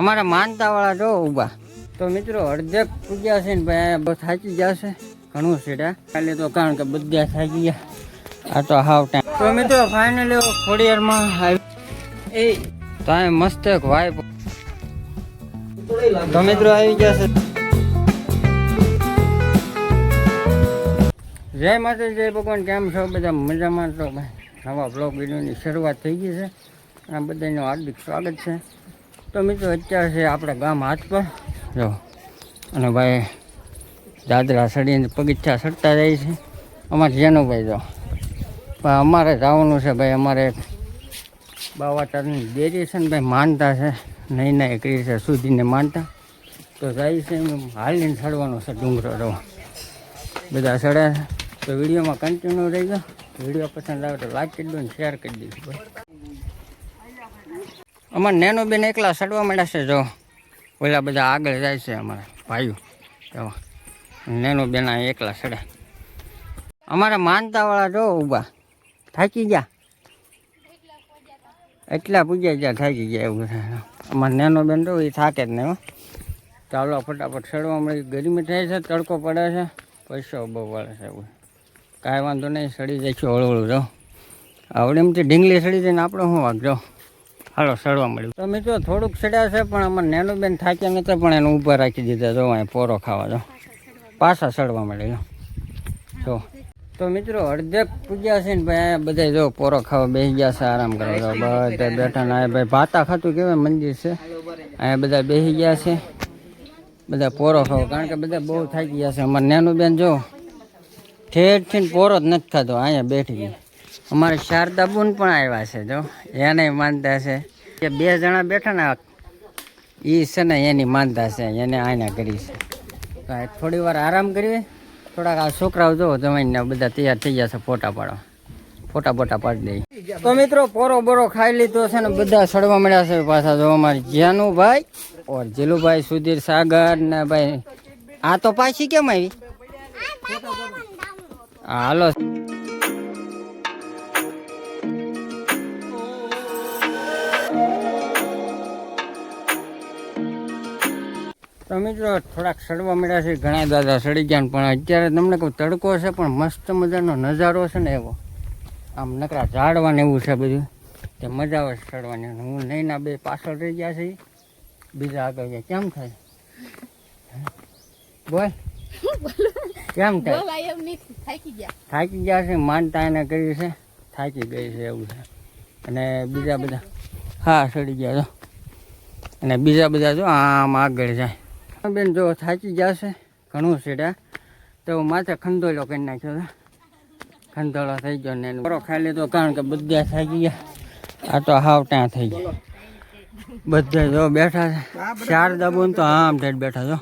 અમારા માનતા વાળા જો ઊભા. તો મિત્રો, અડધેક પૂગ્યા છે ને ભાઈ થાકી થાકી જશે ઘણું સીડા કાલે તો કારણ કે બધા થાકી ગયા. આ તો હાવ ટાઈમ. તો મિત્રો ફાઇનલી ખોડિયારમાં આવી એ તો મસ્ત એક વાઇફ તો મિત્રો, આવી ગયા છે. જય માતા જય ભગવાન. કેમ છો? બધા મજામાં? તો નવા બ્લોગ વિડીયોની શરૂઆત થઈ ગઈ છે. આ બધાનું હાર્દિક સ્વાગત છે. તો મિત્રો, અત્યારે છે આપણે ગામ હાથ પર જો. અને ભાઈ દાદરા સડીને પગીચા સડતા જાય છે. અમારે જેનુભાઈ જો. પણ અમારે જવાનું છે ભાઈ, અમારે એક બાવાતારની ડેરી છે ને ભાઈ, માનતા છે. નહીં નહીં કરી છે સુધીને માનતા. તો જાય છે હાલીને સડવાનો છે ડુંગરો રહો બધા ચડે તો વિડીયોમાં કન્ટિન્યુ રહી ગયો વીડિયો પસંદ આવે તો લાઈક કરી દો ને શેર કરી દઈશું ભાઈ અમારે નેનો બેન એકલા સડવા માંડ્યા છે જો. ઓલા બધા આગળ જાય છે અમારા ભાઈઓ. જો નેનો બેન આ એકલા સડે. અમારા માનતાવાળા જો ઊભા. થાકી ગયા? એટલા પૂજ્યા ગયા થાકી ગયા એવું થાય અમારે નેનો બેન તો એ થાકે જ નહીં હો. ચાલો ફટાફટ સડવા મળી. ગરમી થાય છે, તડકો પડે છે, પૈસો બહુ પડે છે એવું. કાંઈ વાંધો નહીં, સડી જઈશું હળવળું, જો. આવડે એમથી ઢીંગલી સડી જઈને આપણે શું વાગજો હાલો, સડવા મળ્યું તો મિત્રો, થોડુંક સડ્યા છે, પણ અમારે નેનું બેન થાક્યા નતા, પણ એને ઊભા રાખી દીધા જો, અહીં પોરો ખાવા જો. પાછા સડવા મળે જો. જો. તો મિત્રો અડધેક પૂજ્યા છે ને ભાઈ, અહીંયા બધા જો પોરો ખાવા બેસી ગયા છે, આરામ કરવા જો. બધા બેઠા ને ભાઈ ભાતા ખાતું કેવાય, મંદિર છે. અહીંયા બધા બેસી ગયા છે. બધા પોરો ખાવો, કારણ કે બધા બહુ થાકી ગયા છે. અમારે નેનું બેન જો ઠેઠ ને પોરો જ નથી ખાતો અહીંયા બેઠી ગઈ. અમારે શારદા બુન પણ આવ્યા છે જો. એને માનતા છે. કે બે જણા બેઠા ને એ છે ને એની માનતા છે એને આના કરી છે. થોડી વાર આરામ કરીએ. થોડાક આ છોકરાઓ જો જમાઈને બધા તૈયાર થઈ ગયા છે ફોટા પાડવા. ફોટા ફોટા પાડી દઈએ. તો મિત્રો પોરો બોરો ખાઈ લીધો છે ને બધા સડવા મળ્યા છે પાછા જો અમારે જ્યાનુભાઈ ઓર જીલુભાઈ સુધીર સાગર ને ભાઈ આ તો પાછી કેમ આવી? હાલો. તો મિત્રો થોડાક સડવા મળ્યા છે ઘણા દાદા સડી ગયા પણ અત્યારે તમને કહું તડકો છે પણ મસ્ત મજાનો નજારો છે ને એવો. આમ નકરા ઝાડવા ને એવું છે બધું. તે મજા આવે સડવાની હું નહીંના બે પાછળ રહી ગયા છે બીજા આગળ ગયા. કેમ થાય? બોલ. કેમ થાય? થાકી ગયા. છે માનતા એને કરી છે. થાકી ગઈ છે એવું છે. અને બીજા બધા હા સડી ગયા તો અને બીજા બધા જો આમ આગળ જાય. બેન જો થાકી ગયા છે ઘણું સીડા. તો માથે ખંધોલો કરી નાખ્યો હતો ખંધોળો થઈ ગયો ને બરો ખાઈ લીધો કારણ કે બધા થાકી ગયા. આ તો હાવ ત્યાં થઈ ગયા. બધા જો બેઠા છે. ચાર દબોન તો આમ થઈ બેઠા જો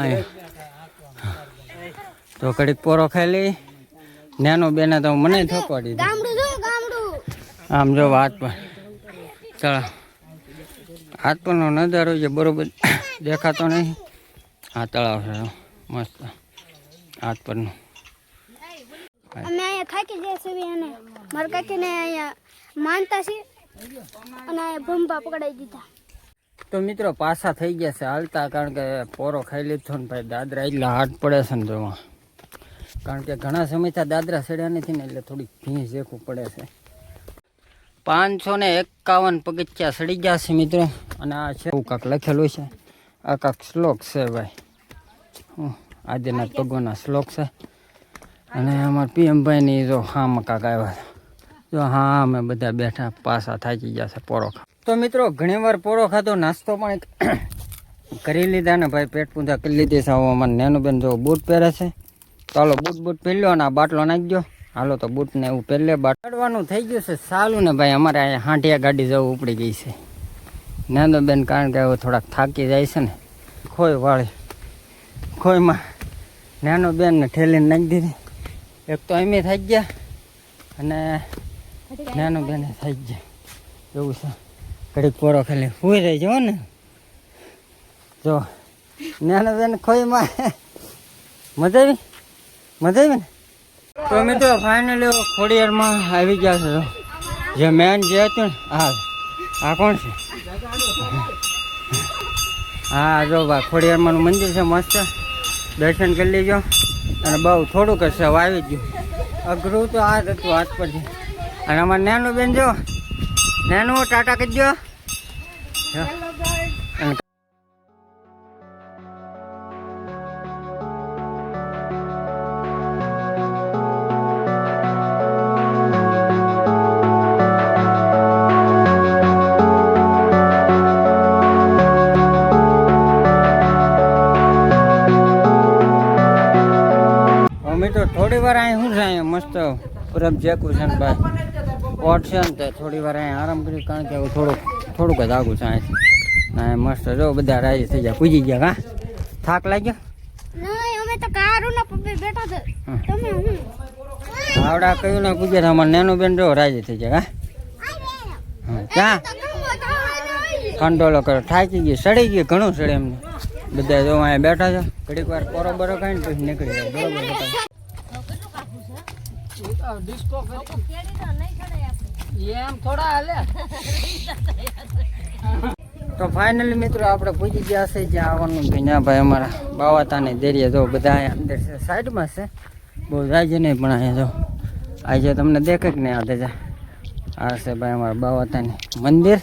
અહીંયા. તો કડીક પોરો ખાઈ લઈ. નાનો બેને તો મને થપાડી દીધી. ગામડું જો ગામડું. આમ જો હાથ પણ ચાલો. હાથ પરનો નજારો છે બરોબર દેખાતો નહીં. આ તળાવ છે મસ્ત. હાથ પરનું. અમે અહીંયા ખાકી જઈએ છીએ અને મારા કાકીને અહીંયા માનતા છે અને ભંભા પકડાઈ દીધા. તો મિત્રો પાછા થઈ ગયા છે હાલતા કારણ કે પોરો ખાઈ લીધો ને ભાઈ દાદરા એટલા હાથ પડે છે ને જોવા. કારણ કે ઘણા સમયથી દાદરા સડ્યા નથી ને એટલે થોડીક ભીંસ દેખવું પડે છે. પાંચસો ને એકાવન પગથિયા સડી ગયા છે મિત્રો. અને આ છે એવું કાંક લખેલું છે. આ કાંક શ્લોક છે ભાઈ. આદિનાથ ભગવાનના શ્લોક છે. અને અમારા પીએમભાઈની જો હામાં કાંક આવ્યા જો હા અમે બધા બેઠા પાછા થાકી ગયા છે પોરો તો મિત્રો ઘણી વાર પોરો ખાધો નાસ્તો પણ કરી લીધા ને ભાઈ, પેટ પૂંજા કરી લીધી છે. હવે અમારે નેનું બેન જો બૂટ પહેરે છે. ચાલો બૂટ બૂટ પહેર્યો અને આ બાટલો નાખી ગયો હાલો તો બૂટ ને એવું પહેલે બાટવાનું થઈ ગયું છે સારું ને ભાઈ, અમારે હાંટિયા ગાડી જવું ઉપડી ગઈ છે. નેનો બેન કારણ કે હવે થોડાક થાકી જાય છે ને ખોઈ વાળી. ખોઈમાં નાનો બેનને ઠેલીને નાખી દીધી. એક તો એમ થઈ ગયા અને નાનો બેન થઈ ગયા. એવું છે. ઘડીક પોરો ખાલી હુઈ રહી જવો ને. જો, નાનો બેન ખોઈમાં મજા આવી? મજા આવી ને? તો મિત્રો ફાઇનલી ખોડિયારમાં આવી ગયા છે. જે મેન જે હતું ને, હા. આ કોણ છે? હા, જો ભાઈ ખોડિયારમાંનું મંદિર છે, મસ્ત. દર્શન કરી લેજો. અને બહુ થોડુંક જ હવે આવી ગયું. અઘરું તો આ જ હતું હાથ પરથી અને અમારે નાનું બેન જો, નાનું, ટાટા કરજો. અને તો થોડી વાર અહીં શું છે અહીંયા મસ્ત પૂરબ જેકું છે ને ભાઈ કોટ છે ને તે થોડી વાર અહીં આરામ કર્યું કારણ કે થોડુંક થોડુંક જ આગું છે. અહીંથી ના મસ્ત જો બધા રાજી થઈ ગયા પૂજી ગયા હા? થાક લાગ્યો? આવડા કયું ને પૂજે તો અમારે નેનું બેન જો રાજી થઈ ગયા હા? ક્યાં? કંટોલો કરો થાકી ગયો સડી ગયો ઘણું સડે એમને. બધા જો અહીંયા બેઠા છે ઘડીક વાર કોરો બરો કાઢીને પછી નીકળી જાય બરોબર તો ફાઇનલી મિત્રો આપણે પૂછી ગયા છે જ્યાં આવવાનું છે ત્યાં ભાઈ અમારા બાવાતાની દેરીએ. જો બધા અંદર છે, સાઈડમાં છે. બહુ જાય નહીં પણ અહીંયા જો. આજે તમને દેખે કે નહીં આ આ છે ભાઈ અમારા બાવાતાની મંદિર.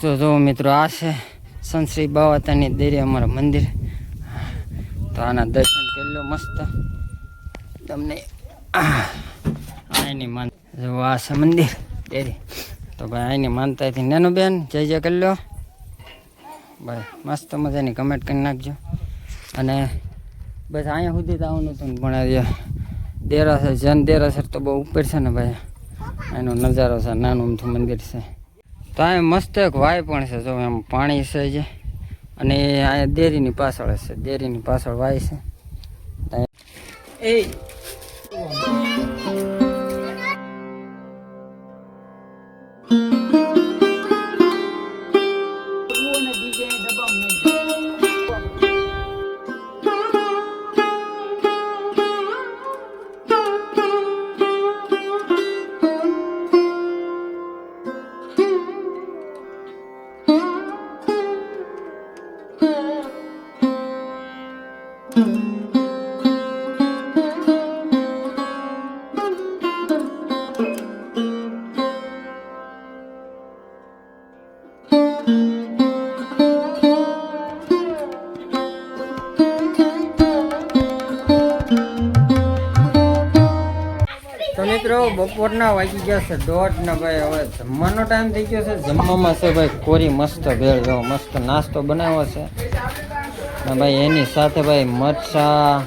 તો જો મિત્રો આ છે સંશ્રી બાવાતાની દેરી અમારા મંદિર. તો આના દર્શન કરી લો મસ્ત. તમને આ એની માન જો આ છે મંદિર દેરી તો ભાઈ, આની માનતાથી નાનું બેન, જય જય કરી લો. ભાઈ, મસ્ત મજાની કમેન્ટ કરી નાખજો. અને બસ અહીંયા સુધી તો આવવાનું હતું પણ દેરાસર જન દેરાસર તો બહુ ઉપર છે ને ભાઈ. એનો નજારો છે, નાનું અમથું મંદિર છે. તો અહીંયા મસ્ત એક વાય પણ છે, જો એમ પાણી છે જે. અને અહીંયા દેરીની પાછળ છે દેરીની પાછળ વાય છે. એ Yeah. બપોરના વાગી ગયા છે. દોઢ ને ભાઈ હવે જમવાનો ટાઈમ થઈ ગયો છે. જમવામાં છે ભાઈ કોરી મસ્ત ભેળ, જો મસ્ત નાસ્તો બનાવ્યો છે. ને ભાઈ એની સાથે ભાઈ મરચા,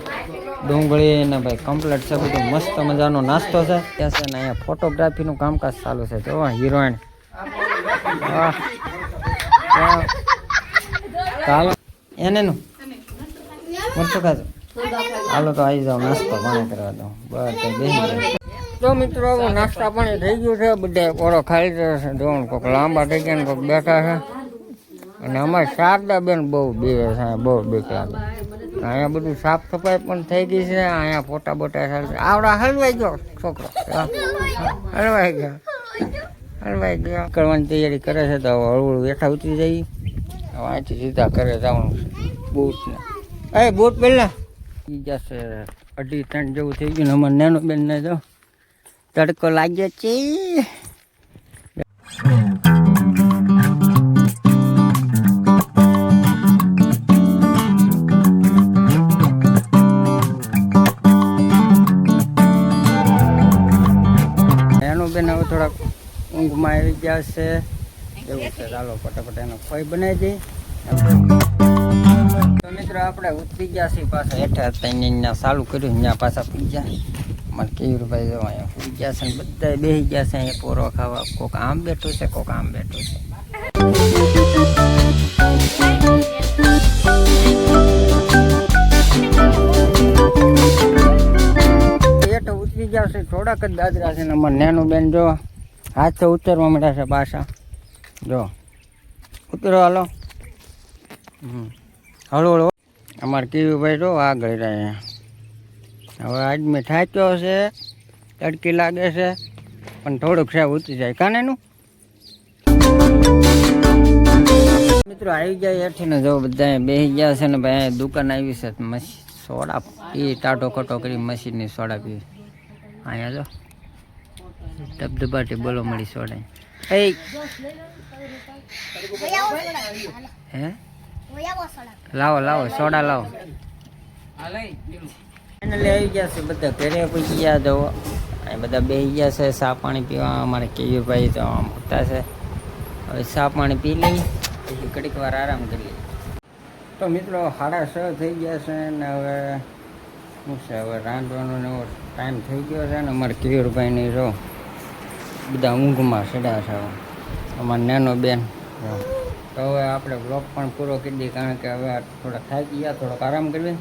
ડુંગળી ને ભાઈ કમ્પ્લેટ છે. બધું મસ્ત મજાનો નાસ્તો છે. ત્યાં છે ને અહીંયા ફોટોગ્રાફીનું કામકાજ ચાલુ છે. જો હિરોઈન. ચાલો. એને નું? મરચું ખાજો. હાલો તો આવી જાઓ, નાસ્તો પાણી કરવા દો બસ બેસી તો મિત્રો નાસ્તા પાણી થઈ ગયું છે. બધા ઓરો ખાઈ રહ્યો છે. જોવાનું કોઈક લાંબા થઈ ગયા કોઈક બેઠા છે. અને અમારે શારદા બેન બહુ બીવે છે. બહુ બીક લાગે અહીંયા બધું સાફ સફાઈ પણ થઈ ગઈ છે. અહીંયા ફોટા બોટા ચાલશે આવડા, હલવાઈ ગયો છોકરો. હલવાઈ ગયો. હલવાઈ ગયો. કરવાની તૈયારી કરે છે તો હળવું બેઠા ઉતરી જઈએ. અહીંથી સીધા કરે જવાનું છે. બૂટ ને એ બૂટ પહેલાં. ઈ જશે અઢી ત્રણ જેવું થઈ ગયું અમારે નાનો બેન ને જો તડકો લાગ્યો છે એનું બેન હવે થોડાક ઊંઘમાં આવી ગયા છે એવું છે ચાલો ફટાફટ એનો ખોઈ બનાવી દઈ તો મિત્રો આપણે ઉતરી ગયા છીએ પાછા હેઠે હતા અહીંયા ચાલુ કર્યું અહીંયા પાછા પી ગયા અમારે કેવીરભાઈ જો અહીંયા પી ગયા છે ને બધા બેસી ગયા છે અહીંયા પોરો ખાવા. કોક આમ બેઠું છે, કોક આમ બેઠું છે. હેઠે ઉતરી ગયા છે, થોડાક જ દાદરા છે ને અમારે નાનું બેન જો. હાથે ઉતરવા મળ્યા છે પાછા. જો. ઉતરો, હાલો. હમ. હળો હળો. અમારે કેવીભાઈ જો આગળ રહ્યા. હવે આજ મેં થાક્યો છે તડકી લાગે છે પણ થોડુંક છે ઉતરી જાય. કાનેનું મિત્રો આવી ગયા હેઠીને જો બધા બેસી ગયા છે ને ભાઈ અહીંયા દુકાન આવી છે મશીન સોડા પી ટાટો કટો કરી મશીનની સોડા પી અહીંયા જો ધબધબાટી બોલો મળી સોડા એ હે? લાવો લાવો સોડા લાવો. ફાઇનલી આવી ગયા છે બધા. ઘરે પૂછી ગયા તો બધા બેસી ગયા છે સા પાણી પીવા. અમારે કેયુભાઈ તો મોટા છે. હવે સા પાણી પી લઈ પછી ઘડીક વાર આરામ કરી લઈએ. તો મિત્રો સાડા છ થઈ ગયા છે ને હવે શું છે હવે રાંધવાનો ને એવો ટાઈમ થઈ ગયો છે ને અમારે કેયુરભાઈની જો બધા ઊંઘમાં સડા છે અમારા નાનો બેન. તો હવે આપણે બ્લોગ પણ પૂરો કરી દઈએ કારણ કે હવે થોડા થાકી ગયા થોડોક આરામ કરીએ.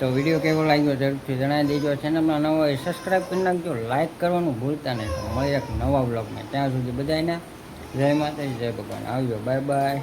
તો વીડિયો કેવો લાગ્યો જરૂરથી જણાવી દેજો. ચેનલમાં નવો હોય સબસ્ક્રાઈબ કરી નાખજો. લાઇક કરવાનું ભૂલતા નહીં. તો મળીએ એક નવા બ્લોગમાં ત્યાં સુધી બધાને જય માતાજી, જય ભગવાન. આવજો. Bye bye